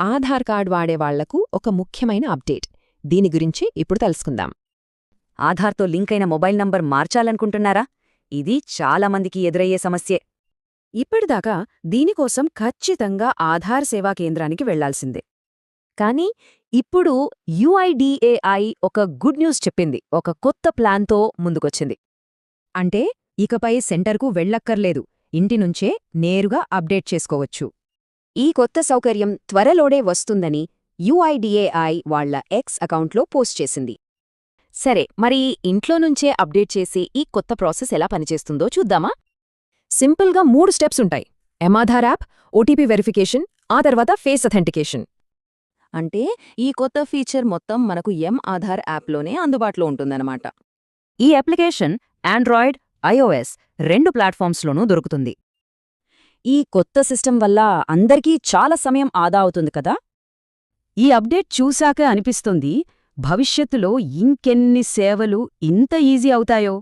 Aadhaar card వాడే వాళ్ళకు ఒక ముఖ్యమైన అప్డేట్. దీని గురించి ఇప్పుడు తెలుసుకుందాం. ఆధార్తో లింక్ అయిన మొబైల్ నంబర్ మార్చాలనుకుంటున్నారా? ఇది చాలా మందికి ఎదురయ్యే సమస్యే. ఇప్పటిదాకా దీనికోసం ఖచ్చితంగా ఆధార్ సేవా కేంద్రానికి వెళ్ళాల్సిందే. కానీ ఇప్పుడు యుఐడిఏఐ ఒక గుడ్ న్యూస్ చెప్పింది. ఒక కొత్త ప్లాన్తో ముందుకొచ్చింది. అంటే ఇకపై సెంటర్కు వెళ్ళక్కర్లేదు. ఇంటినుంచే నేరుగా అప్డేట్ చేసుకోవచ్చు. ఈ కొత్త సౌకర్యం త్వరలోడే వస్తుందని యుఐడిఏఐ వాళ్ళ ఎక్స్ అకౌంట్లో పోస్ట్ చేసింది. సరే మరి ఇంట్లో నుంచే అప్డేట్ చేసి ఈ కొత్త ప్రాసెస్ ఎలా పనిచేస్తుందో చూద్దామా? సింపుల్గా మూడు స్టెప్స్ ఉంటాయి. ఎమాధార్ యాప్ ఓటీపీ వెరిఫికేషన్ ఆ తర్వాత ఫేస్ అథెంటికేషన్. అంటే ఈ కొత్త ఫీచర్ మొత్తం మనకు ఎం ఆధార్ యాప్లోనే అందుబాటులో ఉంటుందన్నమాట. ఈ అప్లికేషన్ ఆండ్రాయిడ్ ఐఓఎస్ రెండు ప్లాట్ఫామ్స్లోనూ దొరుకుతుంది. ఈ కొత్త సిస్టమ్ వల్ల అందరికీ చాలా సమయం ఆదా అవుతుంది కదా? ఈ అప్డేట్ చూశాక అనిపిస్తుంది భవిష్యత్తులో ఇంకెన్ని సేవలు ఇంత ఈజీ అవుతాయో.